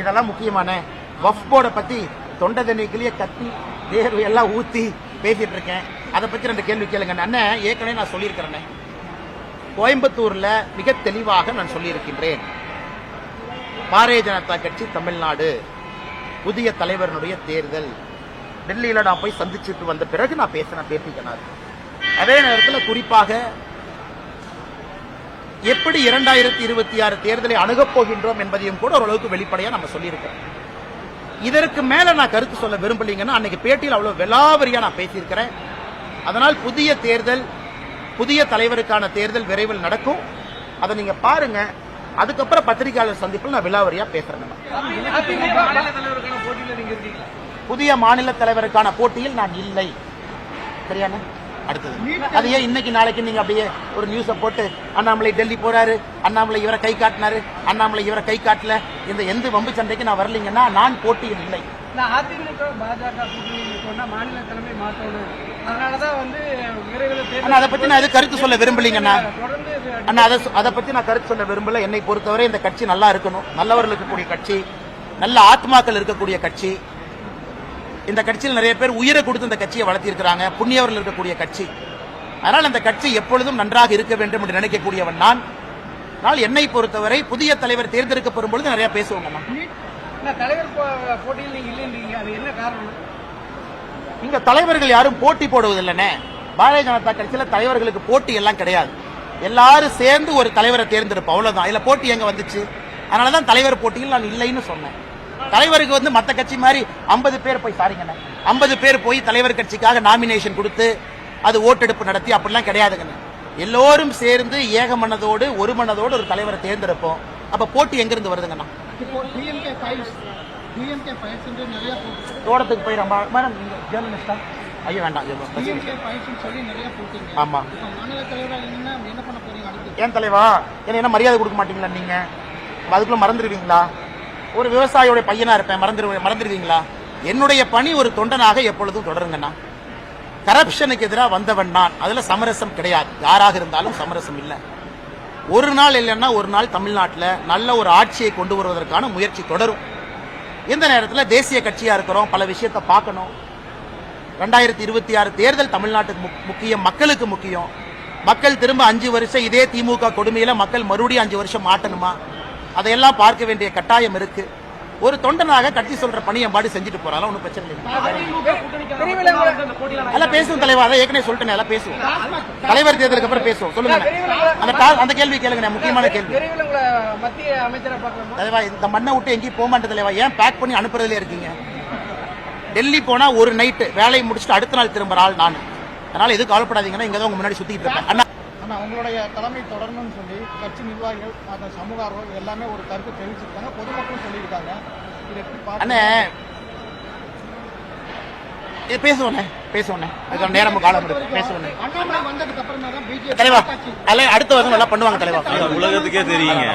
இதெல்லாம் முக்கியமான வஃப் போர்டை பற்றி தொண்டை தண்ணிக்குள்ளேயே கத்தி வேர்வை எல்லாம் ஊற்றி பேசிகிட்டு இருக்கேன். அதை பற்றி ரெண்டு கேள்வி கேளுங்க. அண்ணன் ஏற்கனவே நான் சொல்லியிருக்கிறேன். கோயம்புத்தூரில் மிக தெளிவாக நான் சொல்லியிருக்கின்றேன். பாரதிய ஜனதா கட்சி தமிழ்நாடு புதிய தலைவரனுடைய தேர்தல். டெல்லியில் நான் போய் சந்திச்சுட்டு வந்த பிறகு நான் பேசின பேசிக்கினார் அதே நேரத்தில் குறிப்பாக எப்படி இரண்டாயிரத்தி இருபத்தி ஆறு தேர்தலை அணுகப் போகின்றோம் என்பதையும் கூட ஓரளவுக்கு வெளிப்படையா நம்ம சொல்லியிருக்கிறோம். இதற்கு மேல நான் கருத்து சொல்ல விரும்பலீங்கன்னா அன்னைக்கு பேட்டியில் அவ்வளவு விலாவரியா நான் பேசியிருக்கிறேன். அதனால் புதிய தேர்தல் புதிய தலைவருக்கான தேர்தல் விரைவில் நடக்கும். அதை நீங்க பாருங்க. அதுக்கப்புறம் பத்திரிகையாளர் சந்திப்பில் நான் விலாவரியா பேசுறேன். புதிய மாநில தலைவருக்கான போட்டியில் நான் இல்லை. சரியான அடுத்தது. அது ஏன் இன்னைக்கு நாளைக்கு நீங்க அப்படியே ஒரு நியூஸ போட்டு அண்ணாமலை டெல்லி போறாரு அண்ணாமலை இவரை கை காட்டினாரு அண்ணாமலை இவரை கை காட்டல இந்த எந்த வம்பு சண்டைக்கு நான் வரலீங்கன்னா நான் போட்டியில் இல்லை. அதிமுக பாஜக கூட்டணி கொண்டா மாநில தலைமை மாற்றணும் அதனாலதான் வந்து விரைவில் அண்ணா அதை பத்தி நான் எது கருத்து சொல்ல விரும்பலீங்கண்ணா அண்ணா அதை அதை பத்தி நான் கருத்து சொல்ல விரும்பல. என்னை பொறுத்தவரை இந்த கட்சி நல்லா இருக்கணும். நல்லவர்கள் இருக்கக்கூடிய கட்சி நல்ல ஆத்மாக்கள் இருக்கக்கூடிய கட்சி. இந்த கட்சியில் நிறைய பேர் உயிரை கொடுத்து இந்த கட்சியை வளர்த்திருக்கிறாங்க புண்ணியவர்கள் இருக்கக்கூடிய கட்சி. அதனால் இந்த கட்சி எப்பொழுதும் நன்றாக இருக்க வேண்டும் என்று நினைக்கக்கூடியவன் நான். ஆனால் என்னை பொறுத்தவரை புதிய தலைவர் தேர்ந்தெடுக்கப்படும் பொழுது நிறைய. நான் தலைவர் போட்டியில் நீங்க இல்லைன்றீங்க. அது என்ன காரணம்? இங்க தலைவர்கள் யாரும் போட்டி போடுவதில்லைனே. பாரதிய ஜனதா கட்சியில தலைவர்களுக்கு போட்டி எல்லாம் கிடையாது. எல்லாரும் சேர்ந்து ஒரு தலைவரை தேர்ந்தெடுப்போம். அவ்வளவுதான். இதுல போட்டி எங்க வந்துச்சு? அதனாலதான் தலைவர் போட்டியில் நான் இல்லைன்னு சொன்னேன். தலைவருக்கு வந்து மத்த கட்சி மாதிரி 50 பேர் போய் சாரிங்கண்ணே 50 பேர் போய் தலைவர் கட்சிக்காக நாமினேஷன் கொடுத்து அது ஓட்டெடுப்பு நடத்தி அப்படிலாம் கிடையாதுங்கண்ணே எல்லோரும் சேர்ந்து ஏக மனதோடு ஒரு மனதோடு ஒரு தலைவரை தேர்ந்தெடுப்போம். அப்ப போட்டி எங்கிருந்து வருதுங்கண்ணா தோட்டத்துக்கு போய் ரொம்ப மேடம் நீங்க ஜேர்னலிஸ்டா ஐயோ வேண்டாம் ஜெர்னலிஸ்ட். டிஎம்கே ஃபைல்ஸ் சொல்லி நிறைய போட்டீங்க ஆமா. இப்போ மாநில தலைவராக என்ன என்ன பண்ண போறீங்க அடுத்து? ஏன் தலைவா? என்ன என்ன மரியாதை கொடுக்க மாட்டீங்களா நீங்க? அதுக்குள்ள மறந்துடுவீங்களா? ஒரு விவசாயியோட பையனா இருப்பேன். மறந்துடு மறந்துடுவீங்களா என்னுடைய பணி ஒரு தொண்டனாக எப்பொழுதும் தொடருங்கண்ணா. கரப்ஷனுக்கு எதிராக வந்தவன் நான். அதில் சமரசம் கிடையாது. யாராக இருந்தாலும் சமரசம் இல்லை. ஒரு நாள் இல்லைன்னா ஒரு நாள் தமிழ்நாட்டில் நல்ல ஒரு ஆட்சியை கொண்டு வருவதற்கான முயற்சி தொடரும். இந்த நேரத்தில் தேசிய கட்சியாக இருக்கிறோம். பல விஷயத்தை பார்க்கணும். ரெண்டாயிரத்தி இருபத்தி ஆறு தேர்தல் தமிழ்நாட்டுக்கு முக்- முக்கியம் மக்களுக்கு முக்கியம். மக்கள் திரும்ப அஞ்சு வருஷம் இதே திமுக கொடுமையில் மக்கள் மறுபடியும் அஞ்சு வருஷம் மாட்டணுமா? அதையெல்லாம் பார்க்க வேண்டிய கட்டாயம் இருக்கு. ஒரு தொண்டனாக கட்சி சொல்ற பணியை பாடி செஞ்சுட்டு போறாங்க ஒன்றும் பிரச்சனை இல்லை எல்லாம் பேசுவோம் தலைவா. அதை ஏற்கனவே சொல்லிட்டேன் எல்லாம் பேசுவோம். தலைவர் தேர்தலுக்கு அப்புறம் பேசுவோம். சொல்லுங்க. அந்த அந்த கேள்வி கேளுங்க முக்கியமான கேள்வி. தலைவா இந்த மண்ணை விட்டு எங்கேயும் போக மாட்டேன் தலைவா. ஏன் பேக் பண்ணி அனுப்புறதுல இருக்கீங்க? டெல்லி போனா ஒரு நைட்டு வேலையை முடிச்சுட்டு அடுத்த நாள் திரும்புற ஆள் நான். அதனால எதுவும் கவலைப்படாதீங்கன்னா இங்க தான் உங்க முன்னாடி சுத்திட்டு இருப்பேன். அண்ணா ஆனா உங்களுடைய தலைமை தொடரணும்னு சொல்லி கட்சி நிர்வாகிகள் அந்த சமூக ஆர்வலர்கள் எல்லாமே ஒரு கருத்து தெரிவிச்சிருக்காங்க. பொதுமக்களும் சொல்லியிருக்காங்க. இது எப்படி பேசுவோண்ணே பேசுவோண்ணே. அதுக்கான நேரம் காலம் இருக்கு. பேசுவோண்ணே. அண்ணாமலை வந்ததுக்கு அப்புறமா தான் பிஜேபி தலைவா அல்ல அடுத்த வருஷம் நல்லா பண்ணுவாங்க தலைவா. உலகத்துக்கே தெரியுங்க.